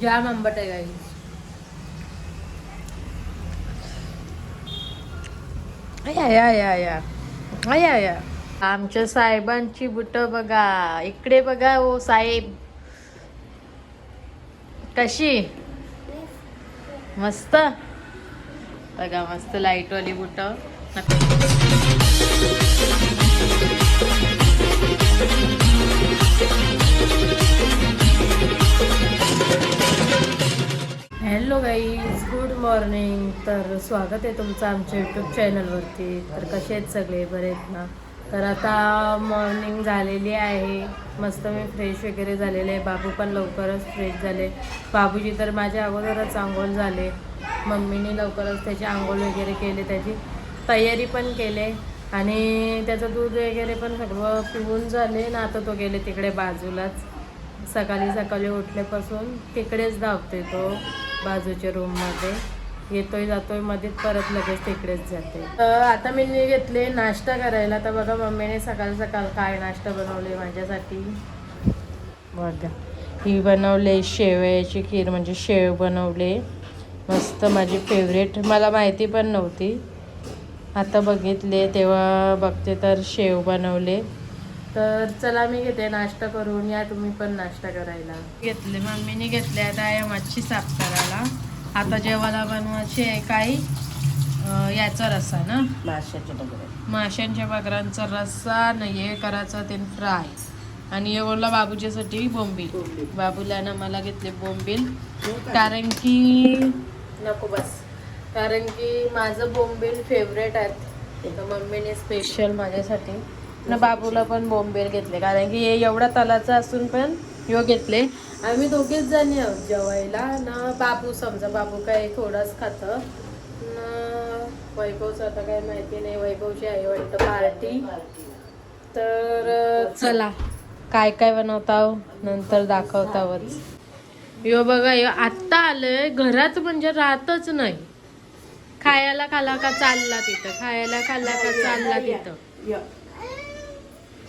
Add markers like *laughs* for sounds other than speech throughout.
जाम आंबट आहे गाई या या या या या आमच्या साहेबांची बुट बघा. इकडे बघा ओ साहेब. कशी? मस्त. बघा मस्त लाईटवाली boot. Hello guys good morning. तर स्वागत आहे तुमचं आमच्या यूट्यूब चॅनलवरती. तर कसे आहेत सगळे? बरे आहेत ना? तर आता मॉर्निंग झालेली आहे. मस्त मी फ्रेश वगैरे झालेले आहे. बाबू पण लवकरच फ्रेश झाले. बाबूजी तर माझ्या अगोदरच आंघोळ झाले. मम्मीने लवकरच त्याची आंघोळ वगैरे केले. त्याची तयारी पण केले. आणि त्याचं दूध वगैरे पण सगळं पिऊन झाले ना आता तो गेले तिकडे बाजूलाच. सकाळी सकाळी उठल्यापासून तिकडेच धावतोय तो बाजूच्या रूममध्ये येतोय जातोय मध्येच परत लगेच तिकडेच जाते तर आता मी घेतले नाश्ता करायला. तर बघा मम्मीने सकाळ सकाळ काय नाश्ता बनवले माझ्यासाठी. बघा. ही बनवले शेवयाची खीर म्हणजे शेव बनवले. मस्त माझी फेवरेट मला माहिती पण नव्हती. आता बघितले तेव्हा बघते तर शेव बनवले. तर चला मी घेते नाश्ता करून या तुम्ही पण नाश्ता करायला. घेतले मम्मीने घेतले आता आहे मच्छी साफ करायला. आता जेवायला बनवायची आहे काही याचा रस्सा ना? माशाचे डबे माशांच्या बकरांचा रस्सा न हे करायचं ते फ्राय. आणि हे बोलला बाबूच्यासाठी बोंबील. बोंबील. बाबूला ना मला घेतले बोंबील. कारण की नको बस. कारण की माझं बोंबील फेवरेट आहेत तर मम्मीने स्पेशल माझ्यासाठी ना बाबूला पण बॉम्बेर घेतले कारण की हे एवढा तलाचा असून पण यो घेतले. आम्ही दोघेच जणी आहोत जेवायला. ना बाबू समजा बाबू काय थोडाच खातं. न वैभवचं आता काय माहिती नाही. वैभवची आई वाटतं पार्टी. तर चला. काय काय बनवता नंतर दाखवतावच. यो बघा यो आत्ता आलंय. घरात म्हणजे राहतच नाही. खायला खाला का चालला तिथं? खायला खाल्ला का चालला तिथं?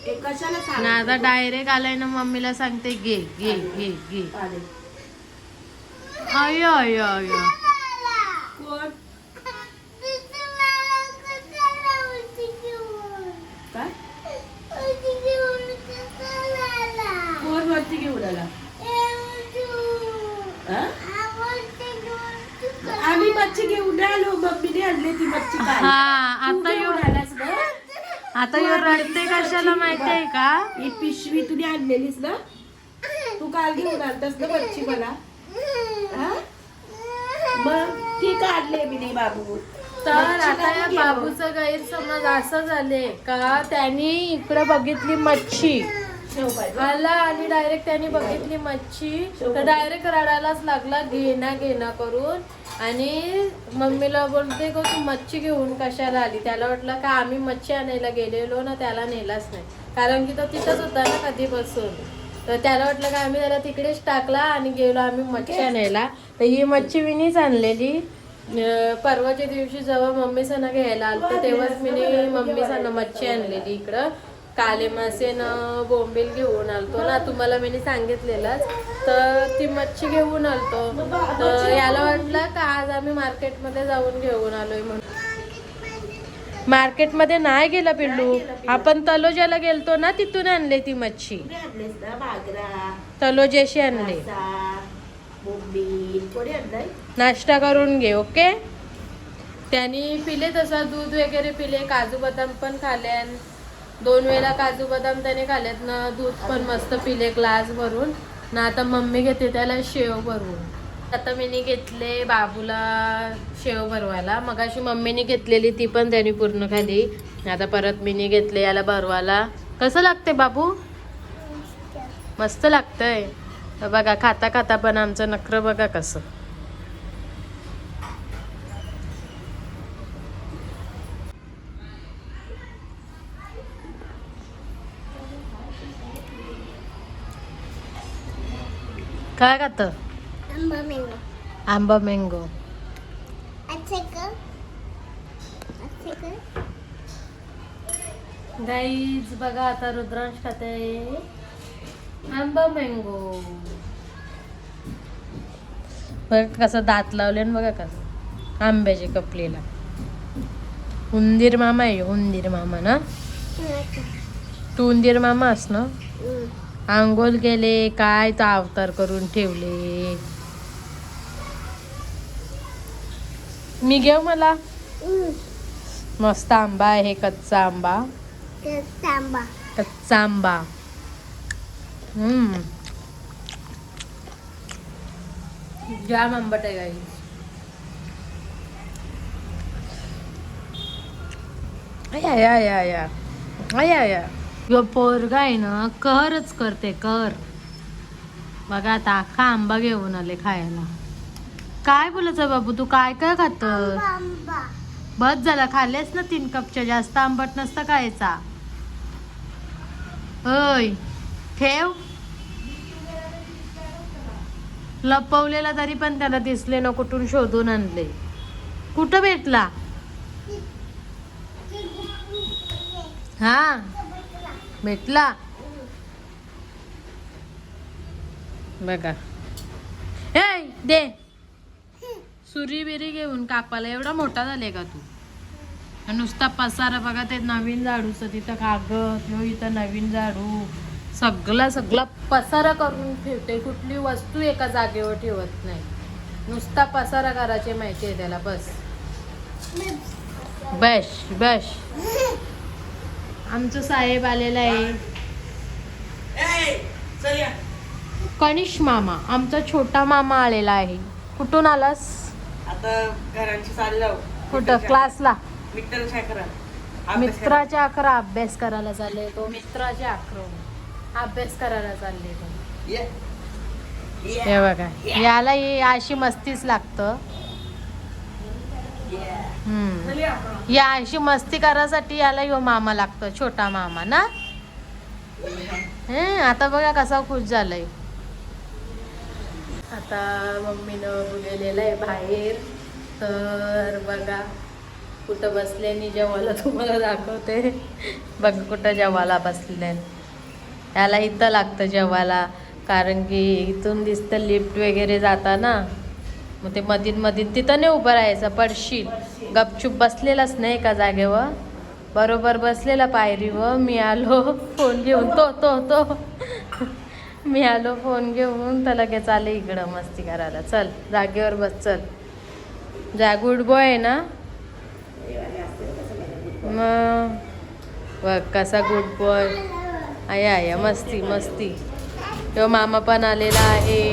ना आता डायरेक्ट आलाय ना मम्मीला सांगते घे घे घे घे. अय अय अय. कोण? वरती घेऊन आला? आम्ही मच्छी घेऊन आलो मम्मीने आणली ती मच्छी काय हा आता ना आता यो रडते कशाला माहितीये का? ही पिशवी तुम्ही आणलेलीस ना? तू काल घेऊन आणतास ना मच्छी मला. हा? मग ती काढले मी नाही बाबू. तर मच्छी आता या बाबूचा गैरसमज असं झाले का? त्यांनी इकडे बघितली मच्छी. आला आणि डायरेक्ट त्यांनी बघितली मच्छी. तर डायरेक्ट रडायलाच लागला घेना घेना करून. आणि मम्मीला बोलते गो तू मच्छी घेऊन कशाला आली? त्याला वाटलं का आम्ही मच्छी आणायला गेलेलो ना त्याला नेलाच नाही. कारण की तो तिथंच होता ना कधीपासून. तर त्याला वाटलं का आम्ही त्याला तिकडेच टाकला आणि गेलो आम्ही मच्छी आणायला. तर ही मच्छी मीनीच आणलेली. परवाच्या दिवशी जेव्हा मम्मी सणा घ्यायला आलतो तेव्हाच मी मम्मी सणा मच्छी आणलेली इकडं. काले मासे न बोंबील घेऊन आलतो ना तुम्हाला मी सांगितलेलंच. तर ती मच्छी घेऊन आलतो. तर याला वाटलं का आज आम्ही मार्केटमध्ये जाऊन घेऊन आलोय म्हणून. मार्केटमध्ये नाही गेला पिल्लू. आपण तलोजाला गेलतो ना तिथून आणले ती मच्छी. तलोजाशी आणले. नाश्ता करून घे ओके? त्यांनी पिले तसा दूध वगैरे पिले काजू बदाम पण खाल्यान. दोन वेळा काजू बदाम त्याने खाल्यात ना दूध पण मस्त पिले ग्लास भरून ना आता मम्मी घेते त्याला शेव भरवून आता मीनी घेतले बाबूला शेव भरवायला. मग अशी मम्मीने घेतलेली ती पण त्याने पूर्ण खाली आता परत मीनी घेतले याला भरवायला. कसं लागते बाबू? मस्त लागतंय. बघा खाता खाता पण आमचं नखरं बघा कसं. काय खात? आंबा मँगो आंबा गाईज बघा आता रुद्रांश खाते. आंबा मँगो बघा कसं दात लावले ना बघा कसं. आंब्याच्या कपलीला. उंदीर मामा आहे उंदीर मामा ना? तू उंदीर मामास ना? आंघोळ केले काय तर अवतार करून ठेवले. मी घेऊ मला. मस्त आंबा आहे कच्चा आंबा. कच्चा आंबा. हम्म. जाम आंबट आहे गाई. आया या या या या या यो पोरगा आहे ना करच करते कर. बघा आता अख्खा आंबा घेऊन आले खायला. काय बोलायचं बाबू तू काय काय खात बस झाला खाल्लेस ना तीन कपच्या जास्त आंबट नसतं खायचा. अय ठेव. लपवलेला तरी पण त्याला दिसले ना कुठून शोधून आणले. कुठं भेटला? *laughs* हा. भेटला. बघा. हे दे. सुरी बिरी घेऊन कापाला एवढा मोठा झाले का तू? नुसता पसारा बघा ते नवीन झाडूचं तिथं कागद ह्यो इथं नवीन झाडू. सगळा सगळा पसारा करून ठेवते. कुठली वस्तू एका जागेवर ठेवत नाही. नुसता पसारा करायचे माहिती आहे त्याला बस. बश बश आमचं साहेब आलेला आहे. कनिष मामा आमचा छोटा मामा आलेला आहे. कुठून आलास? आता घरांची चाललं कुठं? क्लासला? मित्राच्या अकरा. अभ्यास करायला चालले तो. मित्राच्या अकरा अभ्यास करायला चालले तो. हे बघा याला ही अशी मस्तीच लागतं. हम्म. या अशी मस्ती करायसाठी याला यो मामा लागतो छोटा मामा ना? हं, आता बघा कसा खुश झालाय. आता मम्मीनं गेलेलं आहे बाहेर तर बघा कुठं बसल्याने जेवायला तुम्हाला दाखवते. बघा कुठं जेवायला बसले. त्याला इथं लागतं जेवायला कारण की इथून दिसतं लिफ्ट वगैरे जाता ना मग ते मधीन मधीन तिथं नाही उभं राहायचं पडशील. गपचूप बसलेलाच नाही एका जागेवर. बरोबर बसलेला पायरीवर. मी आलो फोन घेऊन. तो तो तो. मी आलो फोन घेऊन. तर लगेच आले इकडं मस्ती करायला. चल जागेवर बस चल. जा गुड बॉय आहे ना? मग बघ कसा गुड बॉय आया आया मस्ती मस्ती. तो मामा पण आलेला आहे.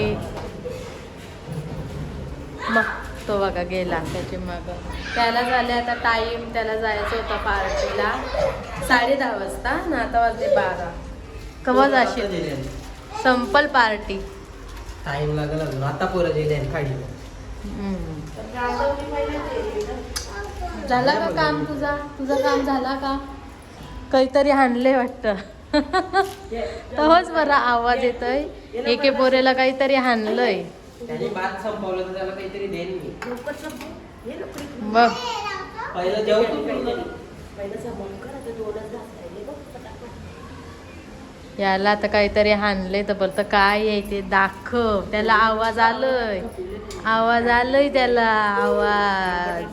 मग तो बघा गेला त्याचे मग. त्याला झाले आता टाईम त्याला जायचं होतं पार्टीला साडे दहा वाजता ना आता वाजले बारा. कवा जाशील संपल पार्टी टाइम लागेल अजून. आता पोरं गेले हम्म. झाला का काम तुझा? तुझं काम झाला का? काहीतरी हाणले वाटतं. *laughs* तोच बरा आवाज येतोय. एके पोरेला काहीतरी हाणलंय त्याने भात संपवलं तर त्याला काहीतरी देईन मी. बघ पहिलं जेवतो पूर्ण. याला आता काहीतरी हाणलंय तर बोलतं काय आहे ते? दाखव. त्याला आवाज आलंय. आवाज आलंय त्याला. आवाज.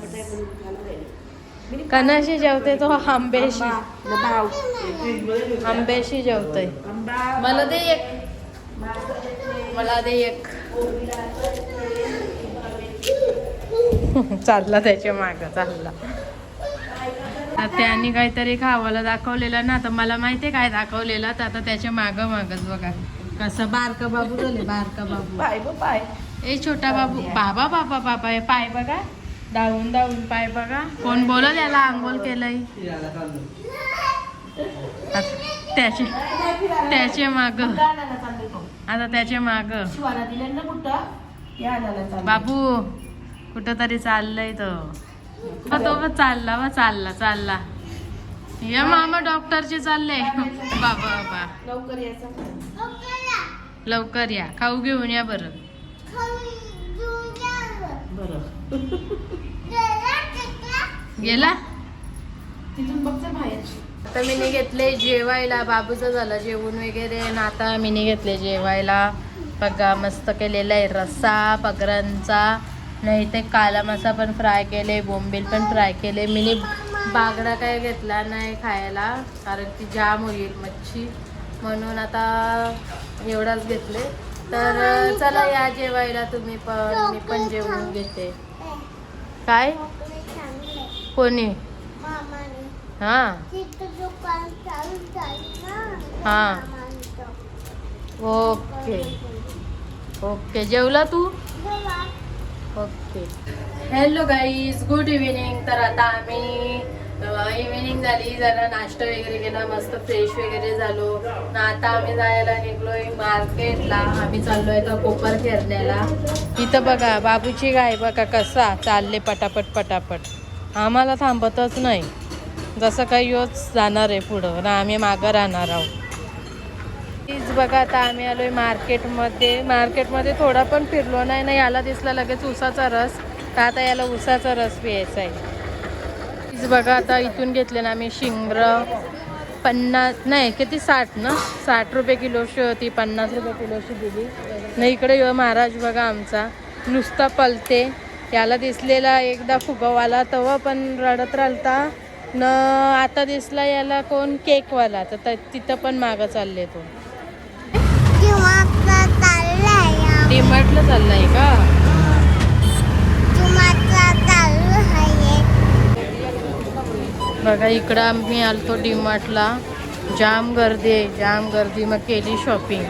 कणाशी जेवते तो? आंब्याशी. आंब्याशी जेवतोय. आंबा. मला दे एक. मला दे एक. *laughs* चालला त्याच्या माग चालला. त्याने काहीतरी खावाला दाखवलेलं ना तर मला माहितीये काय दाखवलेलं तर आता त्याच्या माग मागच बघा. कसं बारका बाबू झाले बारका बाबू. पाय ब पाय. ए छोटा बाबू. बाबा बाबा बाबा हे पाय बघा. धावून धावून पाय बघा. कोण बोलल याला? आंघोळ केलंय. त्याचे त्याचे माग. आता त्याचे माग. शिवाला दिले ना कुठं? बाबू कुठं तरी चाललंय तो. तो बघ चालला व चालला चालला. या मामा डॉक्टरचे चालले. बाबा बाबा लवकर यायचं लवकर या. खाऊ घेऊन या बरं. बरं. गेला? तिथून बघते बाहेर. आता मीने घेतले जेवायला बाबूचं झालं जेवण वगैरे. आणि आता मीने घेतले जेवायला. बघा मस्त केलेला आहे रस्सा पगरांचा. नाही ते काला मसा पण फ्राय केले बोंबील पण फ्राय केले. मिनी बागडा काय घेतला नाही खायला कारण ती जाम होईल मच्छी. म्हणून आता एवढाच घेतले. तर चला या जेवायला तुम्ही पण मी पण जेवून घेते. काय? कोणी? हां. हा. ओके. ओके. जेवला तू? Okay. Hello guys good evening तर आता आम्ही इव्हिनिंग झाली. जरा नाश्ता वगैरे केला. मस्त फ्रेश वगैरे झालो. आता आम्ही जायला निघलोय मार्केटला. आम्ही चाललोय तर कोपर खेळण्याला इथं बघा बाबूची गाय बघा कसा चालले पटापट पटापट. आम्हाला थांबतच नाही. जसं काही योच जाणार आहे पुढं. ना आम्ही मागं राहणार आहोत. तीच बघा आता आम्ही आलोय मार्केटमध्ये. मार्केटमध्ये थोडा पण फिरलो नाही ना याला दिसला लगेच उसाचा रस. तर आता याला उसाचा रस प्यायचा आहे? तीच बघा आता इथून घेतले ना आम्ही शिंगरं. पन्नास नाही किती साठ ना? साठ रुपये किलोशी होती पन्नास रुपये किलोशी दिली. नाही इकडे यो महाराज बघा आमचा. नुसता पलते. याला दिसलेला एकदा फुगवाला तवा पण रडत राहता न आता दिसला याला कोण केकवाला तर तिथं पण मागं चालले तो. डीमार्टला चाललाय का? बघा इकडं आम्ही आलतो डीमार्टला. जाम गर्दी आहे जाम गर्दी. मग केली शॉपिंग.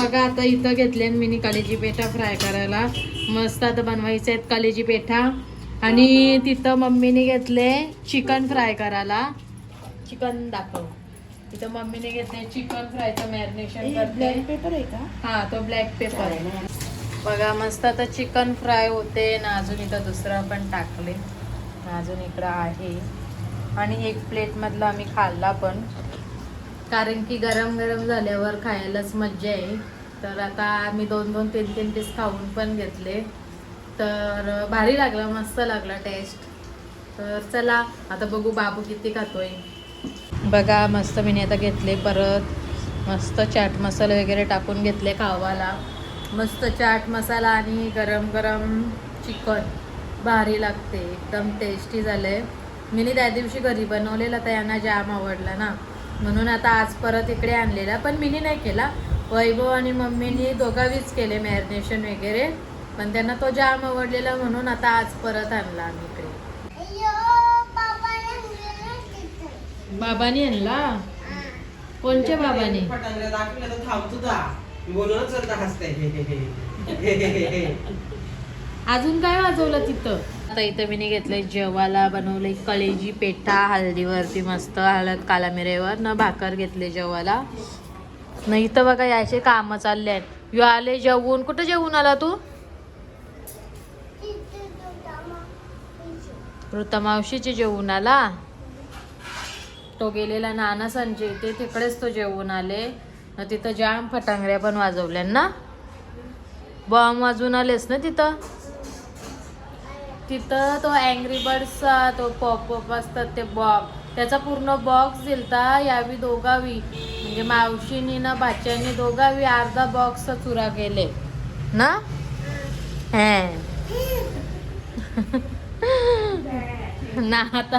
बघा आता इथं घेतले मिनी कालेजी पेठा फ्राय करायला. मस्त आता बनवायचे आहेत कालेजी पेठा. आणि तिथं मम्मीने घेतले चिकन फ्राय करायला. चिकन दाखव. तिथं मम्मीने घेतले चिकन फ्रायचं मॅरिनेशन करते. ब्लॅक पेपर आहे का? हा तो ब्लॅक पेपर आहे. बघा मस्त आता चिकन फ्राय होते ना अजून इथं दुसरं पण टाकले. अजून इकडं आहे. आणि एक प्लेट मधलं आम्ही खाल्ला पण. कारण की गरम गरम झाल्यावर खायलाच मज्जा आहे तर आता आम्ही दोन दोन तीन तीन पीस खाऊन पण घेतले. तर भारी लागला मस्त लागला टेस्ट तर चला आता बघू बाबू किती खातोय. बघा मस्त मी आता घेतले परत. मस्त चाट मसाला वगैरे टाकून घेतले खावाला. मस्त चाट मसाला आणि गरम गरम चिकन. भारी लागते एकदम टेस्टी झाले मी त्या दिवशी घरी बनवलेला तर यांना जाम आवडला ना. म्हणून आता आज परत इकडे आणलेला पण मीनी नाही केला. वैभव आणि मम्मीनी दोघावीच केले मॅरिनेशन वगैरे. पण त्यांना तो जाम आवडलेला म्हणून आता आज परत आणला आम्ही इकडे. बाबाने आणला? कोणच्या बाबानी? तर अजून काय वाजवलं तिथं? आता इथं मी घेतलंय जेवाला बनवलंय कलेजी पेठा हळदीवरती मस्त हळद काला मिरेवर न भाकर घेतले जेवाला न इथं बघा याचे काम चालले आहेत. यो आले जेवून. कुठं जेवून आला तू तिथं दुधामा पिशवी. ऋता मावशीचे जेवून आला तो गेलेला नाना संजय ते तिकडेच तो जेवून आले. न तिथं जाम फटांगड्या पण वाजवल्या ना बॉम्ब वाजून आलेस ना तिथं. तिथं तो अँग्री बर्ड्सचा तो पॉपअप असतात ते बॉब त्याचा पूर्ण बॉक्स दिलता यावी दोघावी. म्हणजे मावशीनी ना बाच्यांनी दोघावी अर्धा बॉक्स चुरा केले. ना? हे. *laughs* ना आता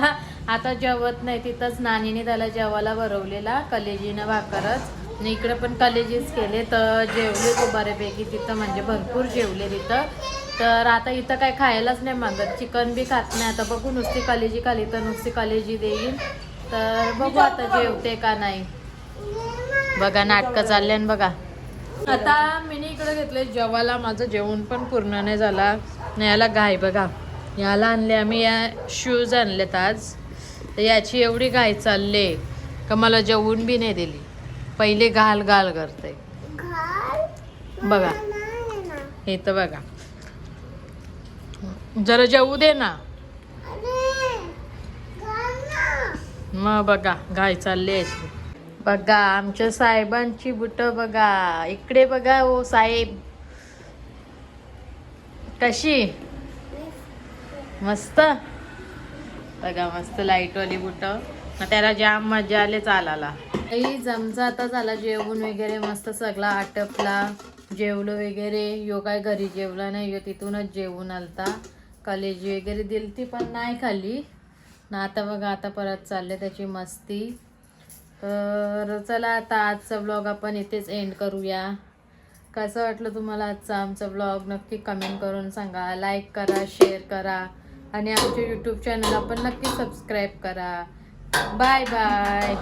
आता जेवत नाही तिथंच नानीने त्याला जेवायला भरवलेला कलेजीनं भाकरच आणि इकडं पण कलेजीच केले तर जेवले तो बऱ्यापैकी तिथं म्हणजे भरपूर जेवले तिथं. तर आता इथं काय खायलाच नाही मागत. चिकन बी खात नाही. आता बघू नुसती कलेजी खाली तर नुसती कलेजी देईल तर बघू आता जेवते का नाही. बघा नाटकं चालले बघा. आता मी इकडे घेतले जेवायला. माझं जेवण पण पूर्ण नाही झाला. आणि याला घाय बघा. याला आणले आम्ही या शूज आणलेत आज. तर याची एवढी घाई चालले का मला जेवून बी नाही दिली. पहिले घाल घाल करते. बघा. हे तर बघा. जरा जेवू दे ना. मग बघा घाई चालली आहे बघा आमच्या साहेबांची बुट बघा. इकडे बघा ओ साहेब. कशी? मस्त. बघा मस्त लाईटवाली बुट. त्याला जाम मजा आले चालाला काही जमचा आता झाला जेवण वगैरे मस्त सगळा आटपला. जेवलो वगैरे. यो काय घरी जेवला नाही यो तिथूनच जेवून आलता. कलेजी वगैरे दिली ती पण नाही खाली ना आता बघा आता परत चालले त्याची मस्ती. तर चला आता आजचा ब्लॉग आपण इथेच एंड करूया. कसं वाटलं तुम्हाला आजचा आमचा ब्लॉग नक्की कमेंट करून सांगा. लाईक करा शेअर करा. आणि आमच्या यूट्यूब चॅनलला पण नक्की सबस्क्राईब करा. Bye bye